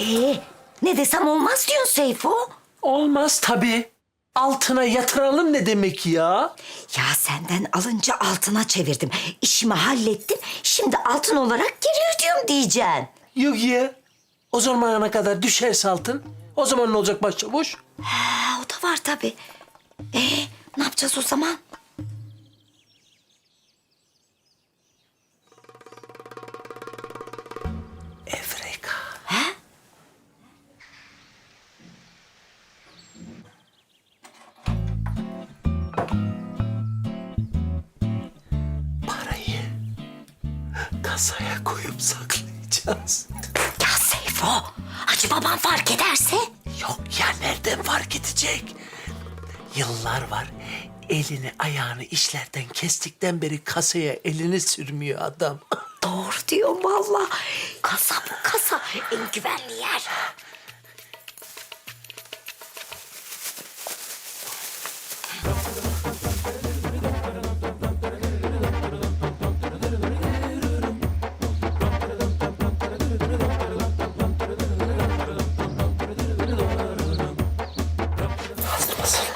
Ee, ne desem olmaz diyorsun Seyfo. Olmaz tabii. Altına yatıralım ne demek ya? Ya senden alınca altına çevirdim. İşimi hallettim. Şimdi altın olarak geri ödüyorum diyeceksin. Yok ya. O zamana kadar düşerse altın. O zaman ne olacak başçavuş? Ha, o da var tabii. Ee, ne yapacağız o zaman? Kasaya koyup saklayacağız. Ya Seyfo, Hacı babam fark ederse? Yok ya nereden fark edecek? Yıllar var. Elini ayağını işlerden kestikten beri kasaya elini sürmüyor adam. Doğru diyorum valla. Kasa bu kasa. En güvenli yer. gracias.